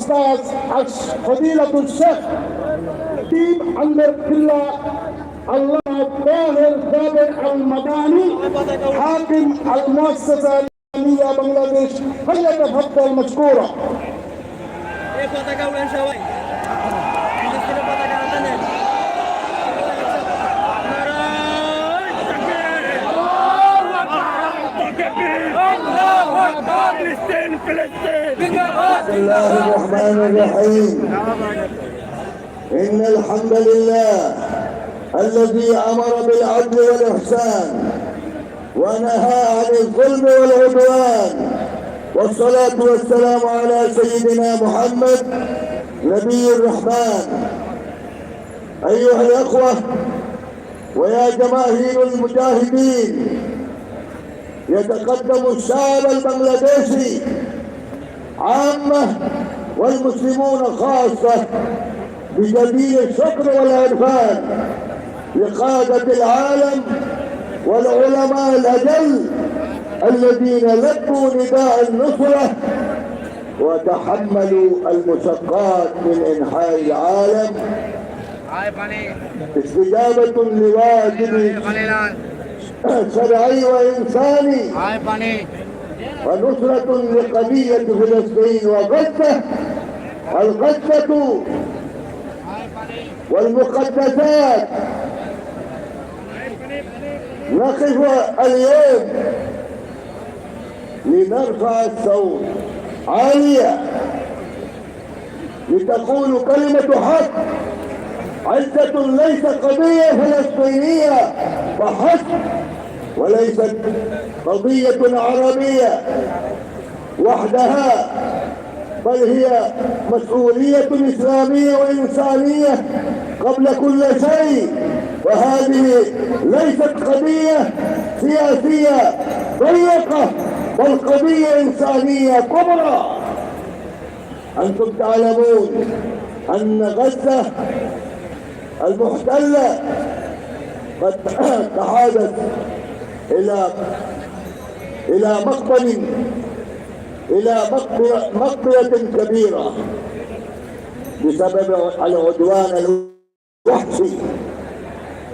الأستاذ فضيلة الشيخ ديب عمر بالله الله الطاهر تابع المداني حاكم المؤسسة الإسلامية بنغلاديش. فليتفضل مشكورا بسم الله الرحمن الرحيم إن الحمد لله الذي أمر بالعدل والإحسان ونهى عن الظلم والعدوان والصلاة والسلام على سيدنا محمد نبي الرحمن. أيها الأخوة ويا جماهير المجاهدين يتقدم الشعب البنغلاديشي عامة والمسلمون خاصة بجميل الشكر والعرفان لقادة العالم والعلماء الأجل الذين لبوا نداء النصرة وتحملوا المشقات من إنحاء العالم. استجابة لواجب شرعي وإنساني ونصرة لقضية فلسطين وغزة. الغزة والمقدسات. نقف اليوم لنرفع الصوت. عالية. لتقول كلمة حق. عزة ليس قضية فلسطينية. فحسب وليست قضية عربية وحدها بل هي مسؤولية إسلامية وإنسانية قبل كل شيء. وهذه ليست قضية سياسية ضيقة بل قضية إنسانية كبرى. أنتم تعلمون أن غزة المحتلة قد تحادت إلى إلى مقبل إلى مقبرة كبيرة بسبب العدوان الوحشي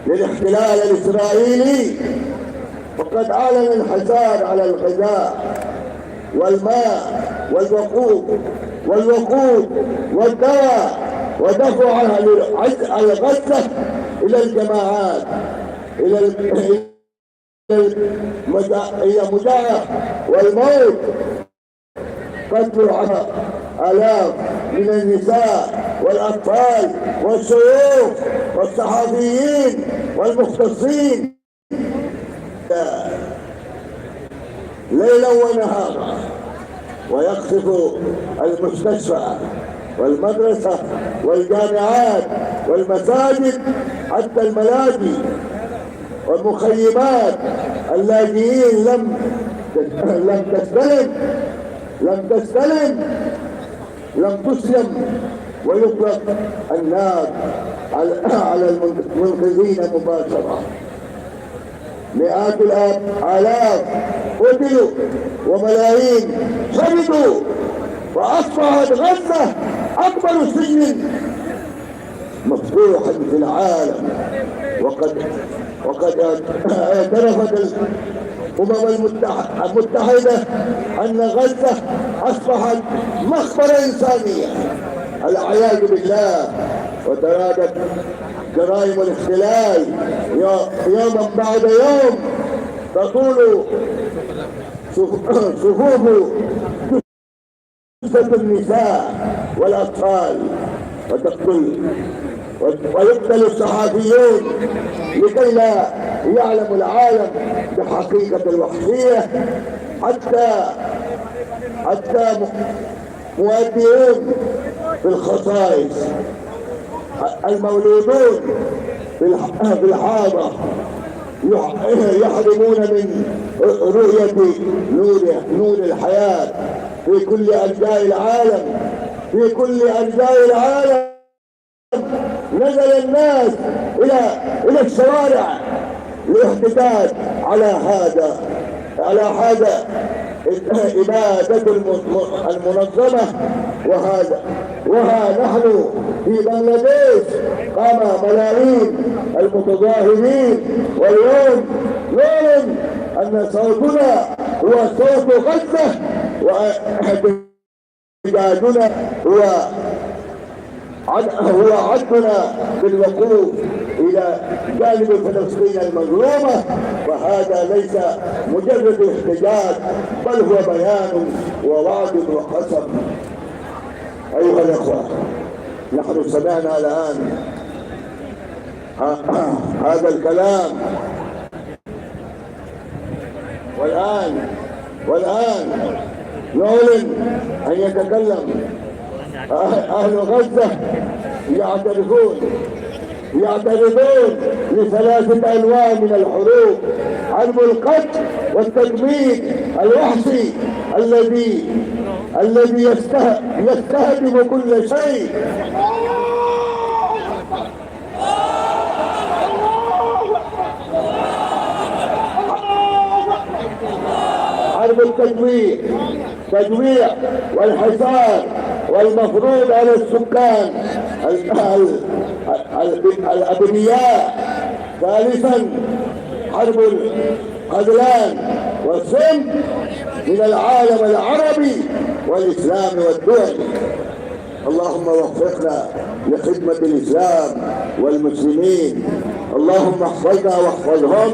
للاحتلال الإسرائيلي. وقد أعلن الحصار على الغذاء والماء والوقود والوقود والدواء ودفعها الغزة إلى الجماعات إلى إلى مجاعة والموت قتل آلاف من النساء والأطفال والشيوخ والصحفيين والمختصين. ليلا ونهارا ويقصف المستشفى والمدرسة والجامعات والمساجد حتى الملاجئ. والمخيمات اللاجئين لم لم تستلم لم تستلم لم تسلم. ويطلق النار على على المنقذين مباشرة. مئات الآلاف قتلوا وملايين شردوا وأصبحت غزة أكبر سجن مفتوحا في العالم. وقد وقد اعترفت الأمم المتحدة أن غزة أصبحت مخبرة إنسانية العياذ بالله وترادت جرائم الاحتلال يوما بعد يوم تطول صفوف جثة النساء والأطفال وتقتل ويقتل الصحفيون لكي لا يعلم العالم بحقيقة الوحشية. حتى حتى مؤديون في الخصائص المولودون في الحاضة يحرمون من رؤية نور نور الحياة في كل أرجاء العالم في كل أرجاء العالم. نزل الناس إلى إلى الشوارع للاحتجاج على هذا على هذا إبادة الم- المنظمة. وهذا وها نحن في بنغلاديش. قام ملايين المتظاهرين. واليوم نعلن أن صوتنا هو صوت غزة. واحتجاجنا هو هو عدنا بالوقوف إلى جانب فلسطين المظلومة وهذا ليس مجرد احتجاج بل هو بيان ووعد وقسم. أيها الأخوة نحن سمعنا الآن ه- هذا الكلام. والآن والآن نعلن أن يتكلم أهل غزة يعترفون يعترفون لثلاثة أنواع من الحروب حرب القتل والتدمير الوحشي الذي الذي يسته- يستهدف كل شيء. حرب التجويع تجويع والحصار والمفروض على السكان. ال- ال- ال- الأبنياء. ثالثا حرب الخذلان. والسم من العالم العربي والإسلام والدول اللهم وفقنا لخدمة الإسلام والمسلمين. اللهم احفظنا واحفظهم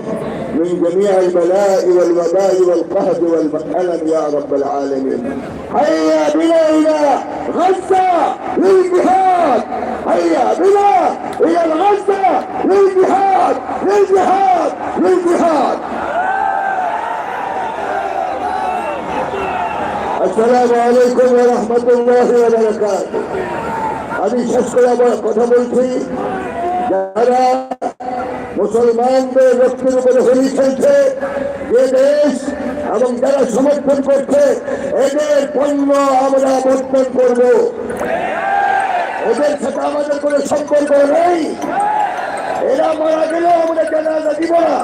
من جميع البلاء والوباء والقهر والألم يا رب العالمين. هيا بنا إلى غزة للجهاد هيا بنا إلى الغزة للجهاد للجهاد للجهاد السلام عليكم ورحمة الله وبركاته আমি শেষ করে আবার কথা বলছি যারা মুসলমানদের রক্তের উপরে হোলি খেলছে যে দেশ এবং যারা সমর্থন করছে, এদের পণ্য আমরা বর্তন করব। এদের সাথে আমাদের কোনো সম্পর্ক নেই। এরা মারা গেলেও আমরা জানাজা দিব না।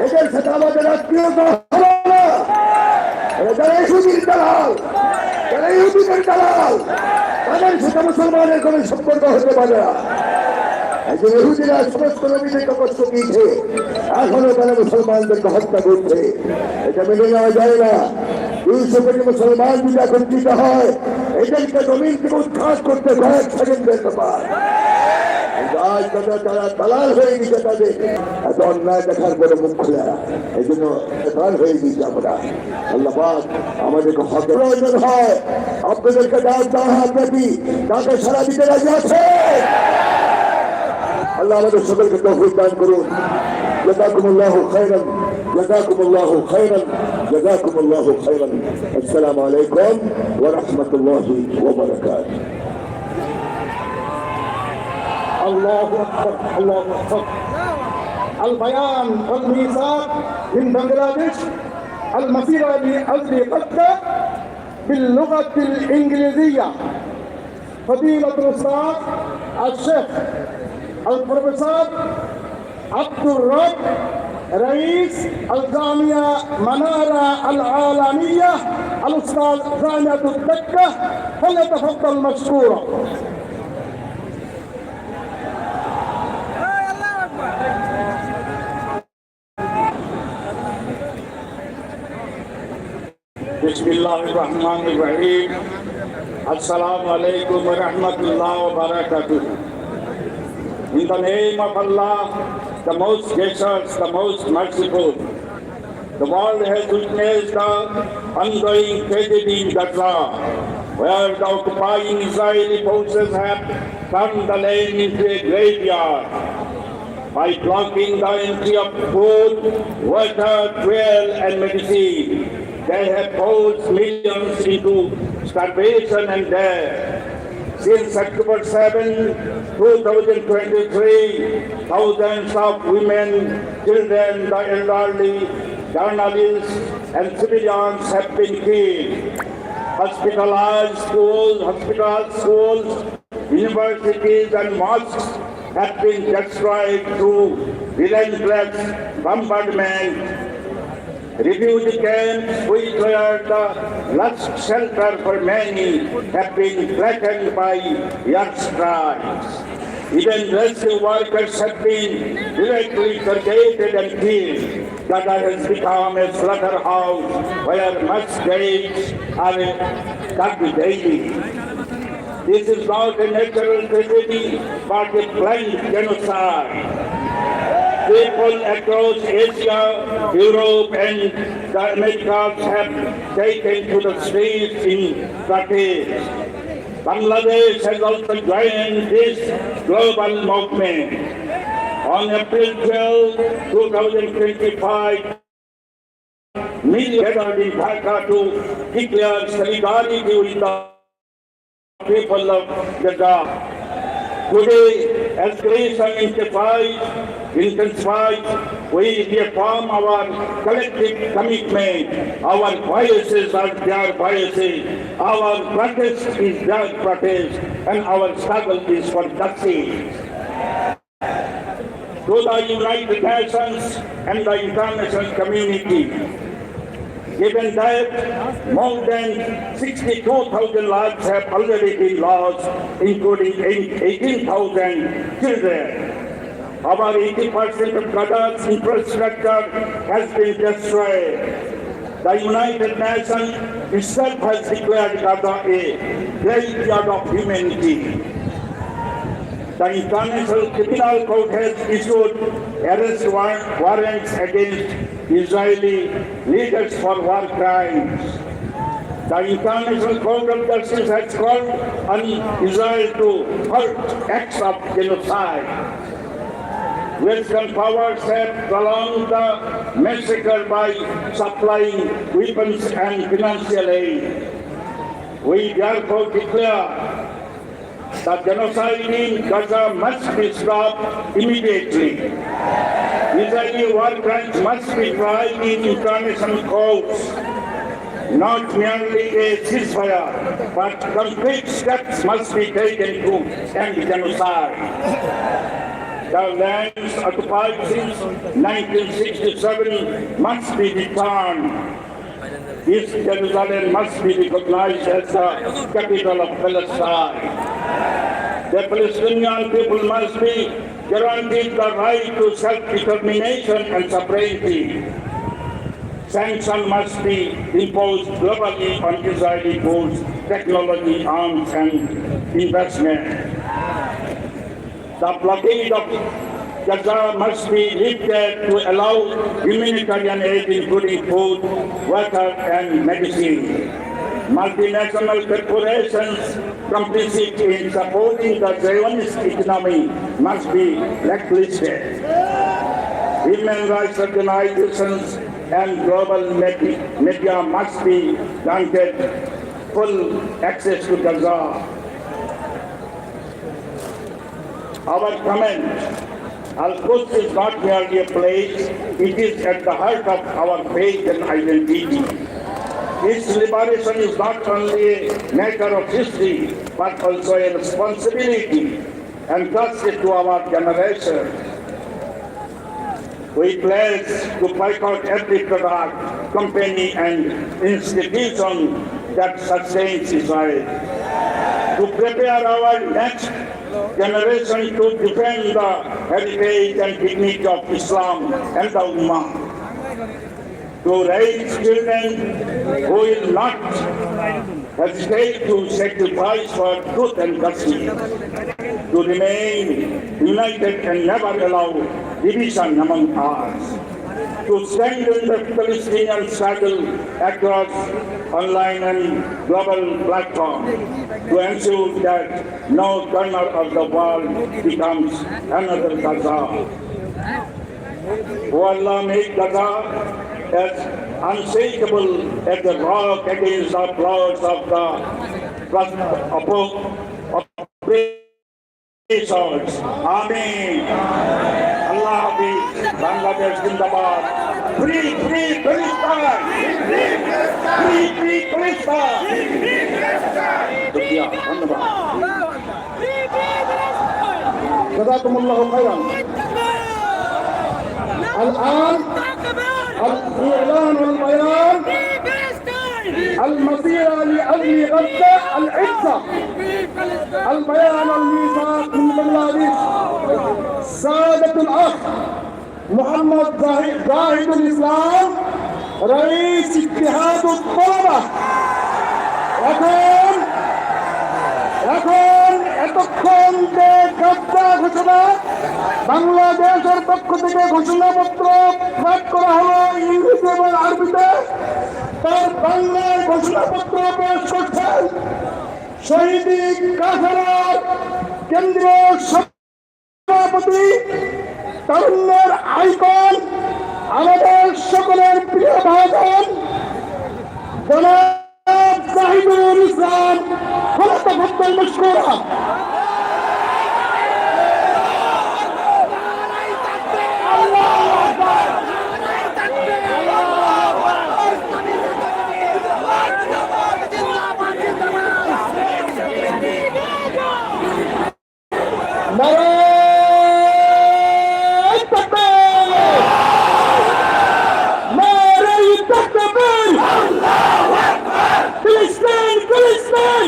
এদের সাথে আমাদের আত্মীয়তা হবে না। তাদের সাথে মুসলমানের কোনো সম্পর্ক হতে পারে না। যে ইহুদিরা সমস্ত নবীদেরকে কষ্ট দিয়েছে এখনও তারা মুসলমানদেরকে হত্যা করছে। এটা মেনে নেওয়া যায় না। দুইশো কোটি মুসলমান যদি একত্রিত হয়, এদেরকে জমিন থেকে উৎখাত করতে কয়েক সেকেন্ডের ব্যাপার আজ তারা তারা দালাল হয়ে গেছে তাদের। এত অন্যায় দেখার পরে মুখ খোলা। এই জন্য দালাল হয়ে গেছি আমরা। আল্লাহ পাক আমাদেরকে হকের প্রয়োজন হয়। আপনাদেরকে দাঁত হয় আপনাকে তাকে সারা দিতে রাজি আছে আল্লাহ আমাদের সকলকে তৌফিক দান করুন جزاكم الله خيرا جزاكم الله خيرا جزاكم الله خيرا السلام عليكم ورحمة الله وبركاته الله اكبر الله اكبر البيان والميثاق من بنغلاديش المسيرة لأجل قتل باللغة الإنجليزية فضيلة الأستاذ الشيخ البروفيسور عبد الرب رئيس الجامعة منارة العالمية الأستاذ جامعة الدكة فليتفضل مشكورا. بسم الله الرحمن الرحيم السلام عليكم ورحمة الله وبركاته In the name of Allah, the most gracious, the most merciful, the world has witnessed the ongoing tragedy in Gaza, where the occupying Israeli forces have turned the land into a graveyard by blocking the entry of food, water, fuel, and medicine. They have forced millions into starvation and death. Since October 7, 2023, thousands of women, children, the elderly, journalists, and civilians have been killed. Hospitalized schools, hospitals, schools, universities, and mosques have been destroyed through relentless bombardment Refugee camps, which were the last shelter for many, have been flattened by airstrikes. Even rescue workers have been directly targeted and killed. Gaza has become a slaughterhouse where graves are dug daily. This is not a natural tragedy, but a planned genocide. People across Asia, Europe, and the Americas have taken to the streets in protest. Bangladesh has also joined this global movement. On April 12, 2025, millions gathered in Dhaka to declare solidarity with the people of Gaza. Today, as creation intensifies, intensifies, we reaffirm our collective commitment. Our voices are their voices. Our protest is their protest. And our struggle is for justice. To the United Nations and the international community, given that more than 62,000 lives have already been lost, including 18,000 children. About 80% of Gaza's infrastructure has been destroyed. The United Nations itself has declared Gaza a graveyard of humanity. The International Criminal Court has issued arrest warrants against Israeli leaders for war crimes. The International Court of Justice has called on Israel to halt acts of genocide. Western powers have prolonged the massacre by supplying weapons and financial aid. We therefore declare the genocide in Gaza must be stopped immediately. Israeli war crimes must be tried in international courts. Not merely a ceasefire, but concrete steps must be taken to end genocide. The lands occupied since 1967 must be returned. This Jerusalem must be recognized as the capital of Palestine. The Palestinian people must be guaranteed the right to self-determination and sovereignty. Sanctions must be imposed globally on Israeli goods, technology, arms, and investment. The blockade of Gaza must be lifted to allow humanitarian aid, including food, water, and medicine. Multinational corporations complicit in supporting the Zionist economy must be blacklisted. Human rights organizations and global media media must be granted full access to Gaza. Our comment, Al-Quds is not merely a place, it is at the heart of our faith and identity. Its liberation is not only a matter of history, but also a responsibility entrusted to our generation. We pledge to boycott every product, company, and institution that sustains Israel. To prepare our next generation to defend the heritage and dignity of Islam and the Ummah. To raise children who will not hesitate to sacrifice for truth and justice. To remain united and never allow division among us. To strengthen the Palestinian struggle across online and global platform. To ensure that no corner of the world becomes another Gaza. O Allah, make Gaza as unshakable as the rock against the clouds of the church. Amen. Allah Hafiz. Bangladesh Zindabad. Free, free Palestine. Free, free Palestine. جزاكم الله خيرا الآن الإعلان والبيان المسيرة لأجل غزة العزة البيان والميثاق من بنغلاديش سادة الأخ محمد زاهد زاهد الإسلام رئيس اتحاد الطلبة এখন এখন এতক্ষণ যে গাদ্দা ঘোষণা বাংলাদেশের পক্ষ থেকে ঘোষণাপত্র পাঠ করা হলো ইংরেজি এবং আরবিতে করছেন শহীদ কাছাড়ার কেন্দ্রীয় সভাপতি তরুণের আইকন, আমাদের সকলের প্রিয় ভাজন জনাব জাহিদুল ইসলাম খোলাতা ভক্ত মশকুরা।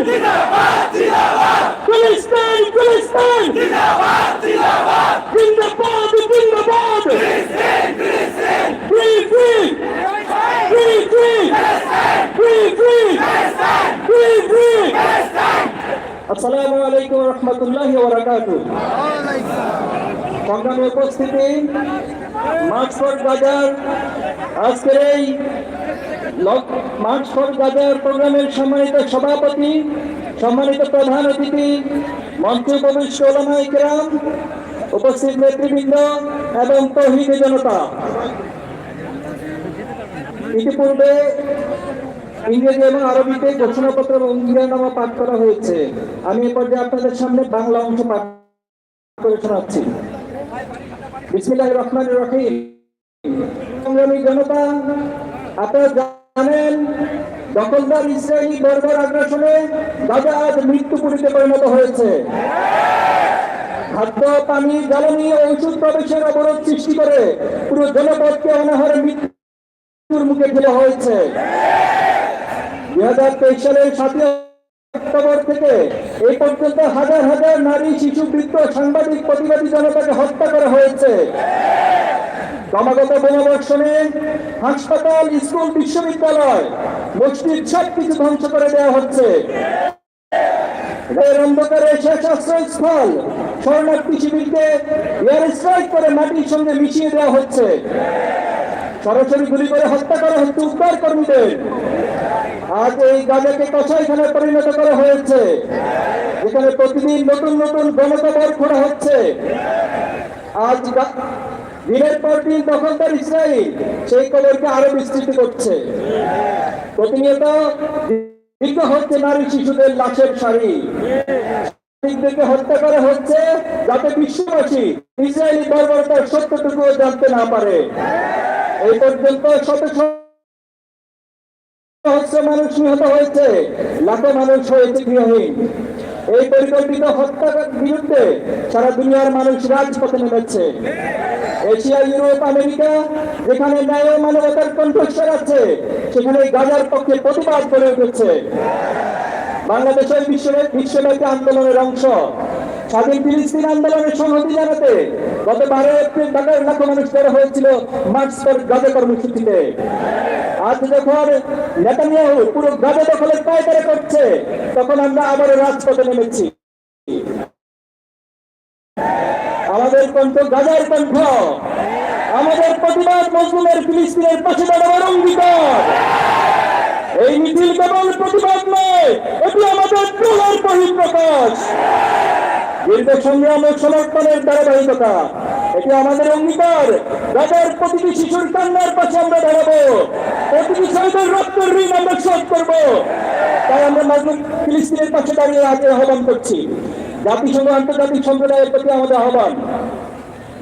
ফিলিস্তিন ফিলিস্তিন ফিলিস্তিন জিন্দাবাদ জিন্দাবাদ ফ্রি ফ্রি আসসালামু আলাইকুম রহমতুল্লাহি ওয়াবারাকাতুহু সংগ্রামী উপস্থিতি বাজার আজকের এই সম্মানিত সভাপতি, সম্মানিত প্রধান অতিথি, মন্ত্রী উপবিষ্ট ওলামাই কেরাম উপস্থিত নেতৃবৃন্দ এবং তহিদ জনতা। ইতিপূর্বে ইংরেজি এবং আরবিতে ঘোষণাপত্র এবং পাঠ করা হয়েছে। আমি এ পর্যায়ে আপনাদের সামনে বাংলা অংশ পাঠ করে শোনাচ্ছি। বিসমিল্লাহ রহমান রহিম। সংগ্রামী জনতা, আপনারা জানেন, দখলদার ইসরায়েলি বর্বর আগ্রাসনে গাজা আজ মৃত্যুপুরীতে পরিণত হয়েছে। খাদ্য, পানি, জ্বালানি ও ওষুধ প্রবেশের অবরোধ সৃষ্টি করে পুরো জনপদকে অনাহারে মৃত্যুর মুখে ফেলে হয়েছে। দুই হাজার তেইশ সালের সাতই অক্টোবর থেকে এই পর্যন্ত হাজার হাজার নারী, শিশু, বৃদ্ধ, সাংবাদিক, প্রতিবাদী জনতাকে হত্যা করা হয়েছে। ক্রমাগত বোমাবর্ষণে হাসপাতাল, স্কুল, বিশ্ববিদ্যালয়, মসজিদ সব কিছু ধ্বংস করে দেওয়া হচ্ছে। এর অন্ধকারে শেষ আশ্রয়স্থল শরণার্থী শিবিরকে এয়ার স্ট্রাইক করে মাটির সঙ্গে মিশিয়ে দেওয়া হচ্ছে। সরাসরি গুলি করে হত্যা করা হচ্ছে উদ্ধার কর্মীদের। আজ এই গাজাকে কষাইখানে পরিণত করা হয়েছে, যেখানে প্রতিদিন নতুন নতুন গণকবর খোঁড়া হচ্ছে। আজ দিনের পর দিন দখলদার ইসরায়েল সেই কবরকে আরও বিস্তৃত করছে। প্রতিনিয়ত দীর্ঘ হচ্ছে নারী শিশুদের লাশের শাড়ি। নাগরিকদেরকে হত্যা করা হচ্ছে যাতে বিশ্ববাসী ইসরায়েলি সত্যটুকু জানতে না পারে। এই পর্যন্ত শত সহস্র মানুষ নিহত হয়েছে, লাখো মানুষ হয়েছে গৃহহীন। এই পরিকল্পিত হত্যার বিরুদ্ধে সারা দুনিয়ার মানুষ রাজপথে নেমেছে। এশিয়া, ইউরোপ, আমেরিকা, যেখানে ন্যায় মানবতার কণ্ঠস্বর আছে, সেখানে গাজার পক্ষে প্রতিবাদ করে উঠেছে। বাংলাদেশের বিশ্ব বিশ্বব্যাপী আন্দোলনের অংশ স্বাধীন ফিলিস্তিন আন্দোলনের সংহতি জানাতে গত বারো এপ্রিল ঢাকার লাখো মানুষ বের হয়েছিল মার্চ পর গাজা কর্মসূচিতে। আজ যখন নেতানিয়াহু পুরো গাজা দখলের পায়তারা করছে, তখন আমরা আবারও রাজপথে নেমেছি। আমাদের কণ্ঠ গাজার কণ্ঠ। আমাদের প্রতিবাদ মজলুমের ফিলিস্তিনের পাশে দাঁড়াবার অঙ্গীকার। এই মিছিল কেবল প্রতিবাদ নয়, এটি আমাদের প্রলার বহিঃপ্রকাশ দীর্ঘ সমর্পণের ধারাবাহিকতা। এটি আমাদের অঙ্গীকার। গাজার প্রতিটি শিশুর কান্নার পাশে আমরা দাঁড়াবো, প্রতিটি শহীদের রক্তের ঋণ আমরা শোধ করব। তাই আমরা মাজলুম ফিলিস্তিনের পাশে দাঁড়িয়ে আগে আহ্বান করছি। জাতিসংঘ আন্তর্জাতিক সম্প্রদায়ের প্রতি আমাদের আহ্বান।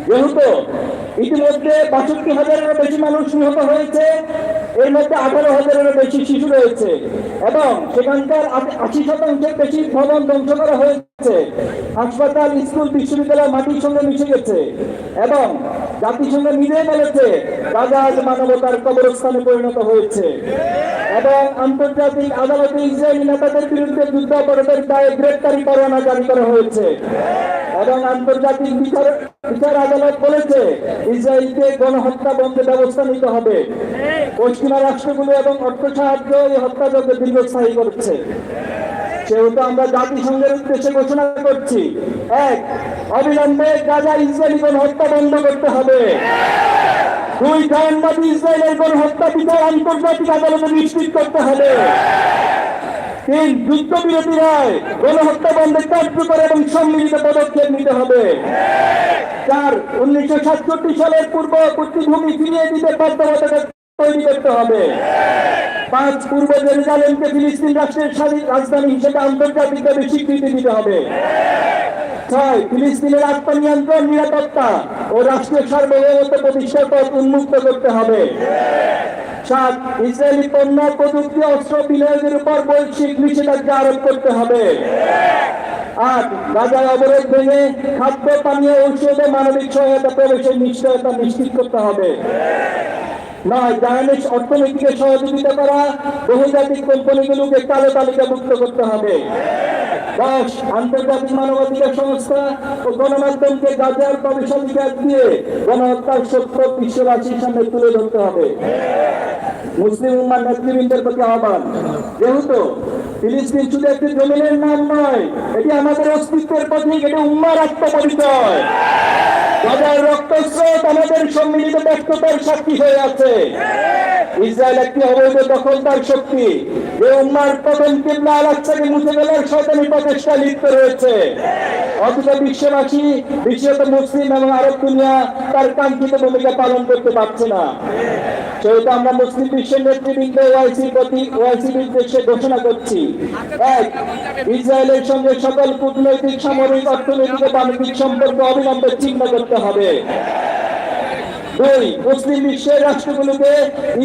যেহেতু ইতিমধ্যে বাষট্টি হাজারেরও বেশি মানুষ নিহত হয়েছে এর মধ্যে আঠারো হাজারেরও বেশি শিশু রয়েছে এবং সেখানকার আশি- শতাংশের বেশি ভবন ধ্বংস করা হয়েছে। হাসপাতাল, স্কুল, বিশ্ববিদ্যালয় মাটির সঙ্গে মিশে গেছে এবং জাতিসংঘ নিজে বলেছে গাজা আজ মানবতার কবরস্থানে পরিণত হয়েছে। এবং আন্তর্জাতিক আদালতে ইসরায়েলি নেতাদের বিরুদ্ধে যুদ্ধাপরাধের দায়ে গ্রেপ্তারি পরোয়ানা জারি করা হয়েছে। এবং আন্তর্জাতিক বিচার বিচার আদালত বলেছে, ইসরায়েলকে গণহত্যা বন্ধে ব্যবস্থা নিতে হবে। পশ্চিমা রাষ্ট্রগুলো এবং অর্থ সাহায্য এই হত্যাযজ্ঞ দীর্ঘস্থায়ী করছে। সেহেতু আমরা জাতিসংঘের উদ্দেশ্যে ঘোষণা করছি, এক, অবিলম্বে গাজা ইসরায়েলি হত্যা বন্ধ করতে হবে। দুই জাহান্নাবী ইসরায়েলের কোন হত্যা বিচার আন্তর্জাতিক আদালতে নিশ্চিত করতে হবে। তিন, যুদ্ধবিরতি নয় গণহত্যা বন্ধে কার্যকর এবং সম্মিলিত পদক্ষেপ নিতে হবে। চার, উনিশশো সাতষট্টি সালের পূর্ব পৃথিবীভূমি ফিরিয়ে দিতে বাধ্যবাধকতা তৈরি করতে হবে। পাঁচ পূর্ব জেরুজালেমকে ফিলিস্তিন রাষ্ট্রের স্বাধীন রাজধানী হিসেবে আন্তর্জাতিকভাবে স্বীকৃতি দিতে হবে। ছয়, ফিলিস্তিনের আত্মনিয়ন্ত্রণ, নিরাপত্তা ও রাষ্ট্রীয় সার্বভৌমত্ব প্রতিষ্ঠার পথ উন্মুক্ত করতে হবে। সাত, ইসরায়েলি পণ্য, প্রযুক্তি, অস্ত্র বিনিয়োগের উপর বৈশ্বিক নিষেধাজ্ঞা আরোপ করতে হবে। আট গাজায় অবরোধ ভেঙে খাদ্য, পানীয়, ঔষধ মানবিক সহায়তা প্রবেশের নিশ্চয়তা নিশ্চিত করতে হবে। নয় জাহানিস অর্থনীতিকে সহযোগিতা করা বহুজাতিক কোম্পানিগুলোকে কালো তালিকাভুক্ত করতে হবে। দশ আন্তর্জাতিক মানবাধিকার সংস্থা ও গণমাধ্যমকে গাজার প্রবেশাধিকার দিয়ে গণহত্যার সত্য বিশ্ববাসীর সামনে তুলে ধরতে হবে। মুসলিম উম্মার নেতৃবৃন্দের প্রতি আহ্বান। যেহেতু ফিলিস্তিন শুধু একটি জমিনের নাম নয়, এটি আমাদের অস্তিত্বের প্রতীক এটি উম্মার আত্মপরিচয় গাজার রক্তস্রোত আমাদের সম্মিলিত ব্যক্ততার সাক্ষী হয়ে আছে। ইসরায়েল একটি অবৈধ দখলদার শক্তি। যে উম্মার প্রথম কিবলা আলাক্সাকে মুছে ফেলার শয়তানি প্রচেষ্টা লিপ্ত রয়েছে। অথচ বিশ্ববাসী বিশেষত মুসলিম এবং আরব দুনিয়া তার কাঙ্ক্ষিত ভূমিকা পালন করতে পারছে না। সেহেতু আমরা মুসলিম বিশ্বের নেতৃবৃন্দ ওয়াইসি প্রতি ওয়াইসির উদ্দেশ্যে ঘোষণা করছি ইসরায়েলের সঙ্গে সকল কূটনৈতিক, সামরিক, অর্থনৈতিক বাণিজ্যিক সম্পর্ক অবিলম্বে ছিন্ন করতে হবে। দুই, মুসলিম বিশ্বের রাষ্ট্রগুলোকে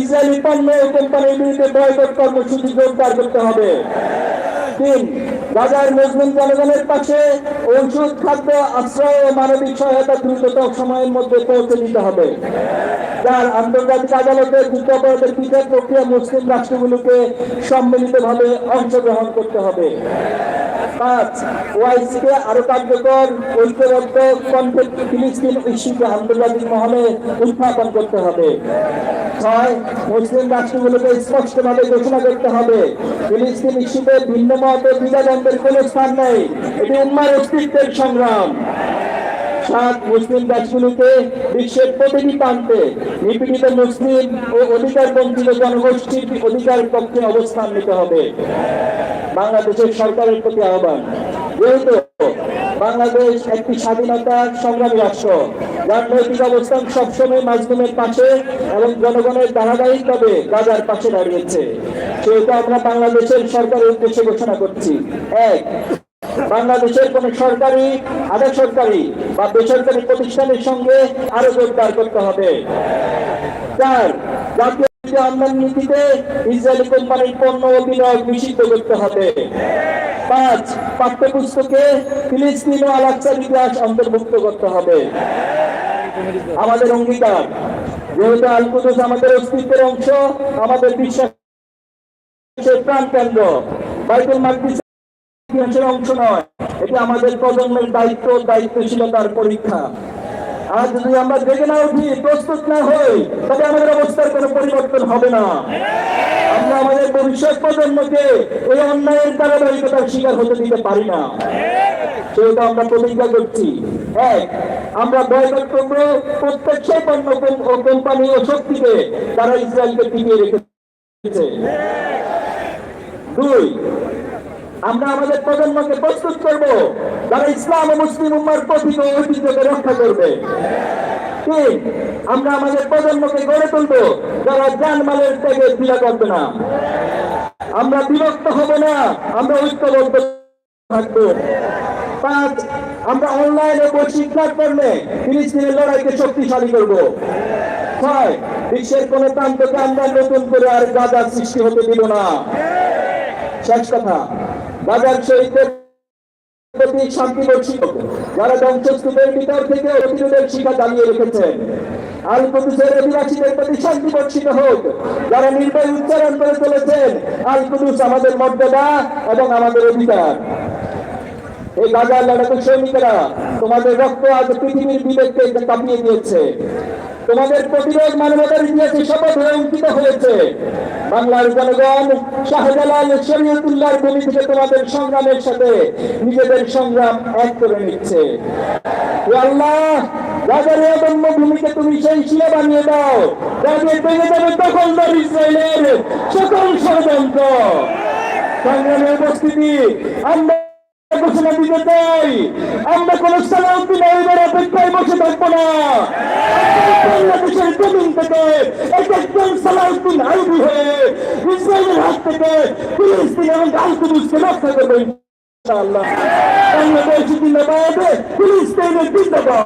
ইসরায়েলি পণ্য ও কোম্পানির বিরুদ্ধে বয়কট কর্মসূচি জোরদার করতে হবে। তিন গাজার মজলুম জনগণের পাশে ওষুধ খাদ্য, আশ্রয় ও মানবিক সহায়তা দ্রুততম সময়ের মধ্যে পৌঁছে দিতে হবে। যার আন্তর্জাতিক আদালতে যুদ্ধাপরাধের বিচার প্রক্রিয়া মুসলিম রাষ্ট্রগুলোকে সম্মিলিতভাবে অংশগ্রহণ করতে হবে। পাঁচ ওয়াইসিকে আরও কার্যকর ঐক্যবদ্ধ কনফ্লিক্ট ফিলিস্তিন ইস্যুকে আন্তর্জাতিক মহলে উত্থাপন করতে হবে। ছয়, মুসলিম রাষ্ট্রগুলোকে স্পষ্টভাবে ঘোষণা করতে হবে। ফিলিস্তিন ইস্যুতে ভিন্ন মত ও কোনো স্থান নেই। এটি উম্মার অস্তিত্বের সংগ্রাম। সাত, মুসলিম দেশগুলিতে বিশ্বের প্রতিটি প্রান্তে নিপীড়িত মুসলিম ও অধিকার বঞ্চিত জনগোষ্ঠীর অধিকার পক্ষে অবস্থান নিতে হবে। বাংলাদেশের সরকারের প্রতি আহ্বান। যেহেতু বাংলাদেশ একটি স্বাধীনতা সংগ্রামী রাষ্ট্র যার নৈতিক অবস্থান সবসময় মাজলুমের পাশে এবং জনগণের ধারাবাহিকভাবে গাজার পাশে দাঁড়িয়েছে। সেহেতু আমরা বাংলাদেশের সরকারের উদ্দেশ্যে ঘোষণা করছি। এক, বাংলাদেশের কোন সরকারি, আধা সরকারি বা বেসরকারি প্রতিষ্ঠানের সঙ্গে আরও জোরদার করতে হবে। চার, জাতীয় নীতিতে ইসরায়েলি কোম্পানির পণ্য নিষিদ্ধ করতে হবে। পাঁচ, পাঠ্যপুস্তকে ফিলিস্তিন ও আলাক্সার ইতিহাস অন্তর্ভুক্ত করতে হবে। আমাদের অঙ্গীকার, যেহেতু আমাদের অস্তিত্বের অংশ, আমাদের প্রাণ কেন্দ্র ইতিহাসের অংশ নয়, এটি আমাদের প্রজন্মের দায়িত্ব দায়িত্বশীলতার পরীক্ষা। আজ যদি আমরা জেগে না উঠি, প্রস্তুত না হই, তবে আমাদের অবস্থার কোনো পরিবর্তন হবে না। আমরা আমাদের ভবিষ্যৎ প্রজন্মকে এই অন্যায়ের ধারাবাহিকতার শিকার হতে দিতে পারি না। সেটা আমরা প্রতিজ্ঞা করছি, এক, আমরা বয়কট করব প্রত্যেক সেই পণ্য কোম্পানি ও শক্তিকে তারা ইসরায়েলকে টিকিয়ে রেখেছে। দুই আমরা আমাদের প্রজন্মকে প্রস্তুত করব যারা ইসলাম ও মুসলিম উম্মার প্রতীক ঐতিহ্যকে রক্ষা করবে। তিন, আমরা আমাদের প্রজন্মকে গড়ে তুলব যারা জানমালের ত্যাগে দ্বিধা করবে না। আমরা বিরক্ত হব না, আমরা ঐক্যবদ্ধ থাকব। পাঁচ, আমরা অনলাইনে বৈশ্বিক প্ল্যাটফর্মে ফিলিস্তিনের লড়াইকে শক্তিশালী করব। ছয়, বিশ্বের কোন প্রান্তকে আমরা নতুন করে আর গাজার সৃষ্টি হতে দিব না। শেষ কথা শান্তি বর্ষিত। যারা ধ্বংসস্তূপের ভিতর থেকে শিখা রেখেছেন। আল কুদুসের অধিবাসীদের প্রতি শান্তি বর্ষিত হোক। যারা নির্ভয় উচ্চারণ করে চলেছেন, আল কুদুস আমাদের মর্যাদা এবং আমাদের অধিকার। এই গাজার লড়াকু সৈনিকেরা তোমাদের রক্ত আজ পৃথিবীর বিবেককে কাঁপিয়ে দিয়েছে। তোমাদের প্রতিরোধ মানবতার ইতিহাসে শপথ হয়ে অঙ্কিত হয়েছে। বাংলার জনগণ, শাহজালাল শরীয়তুল্লাহর ভূমি থেকে তোমাদের সংগ্রামের সাথে নিজেদের সংগ্রাম এক করে নিচ্ছে। আল্লাহ গাজার এই অদম্য ভূমিকে তুমি সেই শিলা বানিয়ে দাও যাতে ভেঙে যাবে দখলদার ইসরায়েলের সকল ষড়যন্ত্র। সংগ্রামে উপস্থিতি, আমরা ঘোষণা দিতে চাই। আমরা কোন সালাউদ্দিন আইবের অপেক্ষায় বসে থাকব না। বাংলাদেশের জমিন থেকে এক একজন সালাউদ্দিন আইবি হয়ে ইসরায়েলের হাত থেকে ফিলিস্তিন এবং আলকুদুসকে রক্ষা করবে ইনশাআল্লাহ। বাংলাদেশ জিন্দাবাদ ফিলিস্তিনের জিন্দাবাদ।